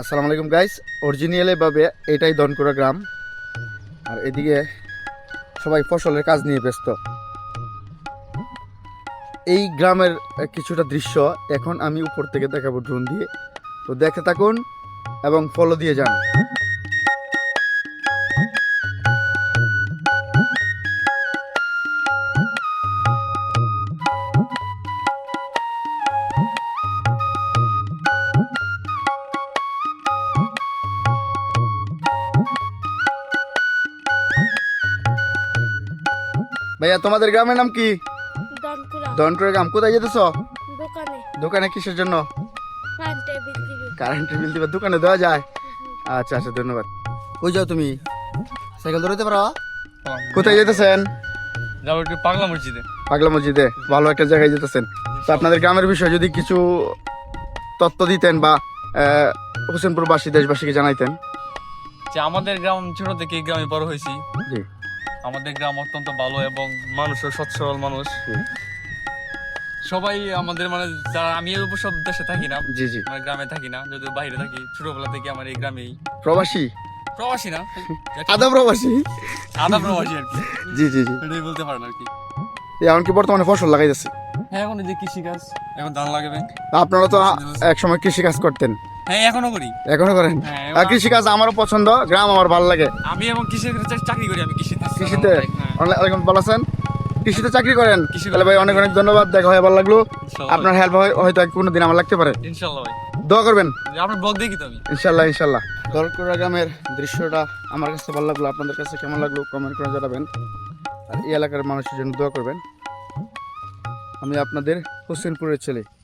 আসসালামু আলাইকুম guys original ভাবে এটাই দনকুড়া গ্রাম। আর এদিকে সবাই ফসলের কাজ নিয়ে ব্যস্ত। এই গ্রামের কিছুটা দৃশ্য এখন আমি উপর থেকে দেখাবো ড্রোন দিয়ে। তো দেখে থাকুন এবং ফলো দিয়ে যান। ভাইয়া তোমাদের গ্রামের নাম কি? দনকুরা। গ্রাম। কোথায় যেতেছ? দোকানে। দোকানে কিসের জন্য। কারেন্টের বিল দিবা দোকানে দেওয়া যায়? আচ্ছা আচ্ছা ধন্যবাদ। কই যাও তুমি? সাইকেল ধরতে পারো? কোথায় যেতেছেন? যাব একটু পাগলা মসজিদে। পাগলা মসজিদে। ভালো একটা জায়গায় যেতেছেন। তো আপনাদের গ্রামের বিষয়ে যদি কিছু তথ্য দিতেন বা হোসেনপুরবাসী দেশবাসীকে জানাইতেন। যে আমাদের গ্রাম ছোট থেকে গ্রামে বড় হয়েছি। জি। আমাদের গ্রাম অত্যন্ত ভালো এবং মানুষও সৎ সরল মানুষ। সবাই আমাদের মানে যারা আমি অবশ্য দেশে থাকি না। জি জি। আমার গ্রামে থাকি না যদি বাইরে থাকি। ছোটবেলা থেকে আমার এই গ্রামেই। প্রবাসী? প্রবাসী না। আদা প্রবাসী? আধা প্রবাসী আর কি। জি জি জি। এটাই বলতে পারেন আর কি। এমনকি বর্তমানে ফসল লাগাইতেছে। হ্যাঁ এখন এই যে কৃষি কাজ এখন ধান লাগাবেন। আপনারা তো এক সময় কৃষি কাজ করতেন। হ্যাঁ এখনও করি। এখনও করেন? হ্যাঁ, কৃষি কাজ আমারও পছন্দ গ্রাম আমার ভালো লাগে। আমি এবং কৃষি চাকরি করি আমি কৃষিতে। কৃষিতে? হ্যাঁ, ভালো আছেন? কৃষিতে চাকরি করেন? কৃষি তাহলে ভাই অনেক অনেক ধন্যবাদ দেখা হয়ে ভালো লাগল। ইনশাল্লাহ। আপনার হেল্প হয়তো কোনো দিন আমার লাগতে পারে। ইনশাল্লাহ ভাই। দোয়া করবেন। আপনার ব্লগ দেখি তো আমি। ইনশাল্লাহ ইনশাল্লাহ। দরকুড়া গ্রামের দৃশ্যটা আমার কাছে ভালো লাগল আপনাদের কাছে কেমন লাগল কমেন্ট করে জানাবেন। আর এই এলাকার মানুষের জন্য দোয়া করবেন। আমি আপনাদের হোসেনপুরের ছেলে।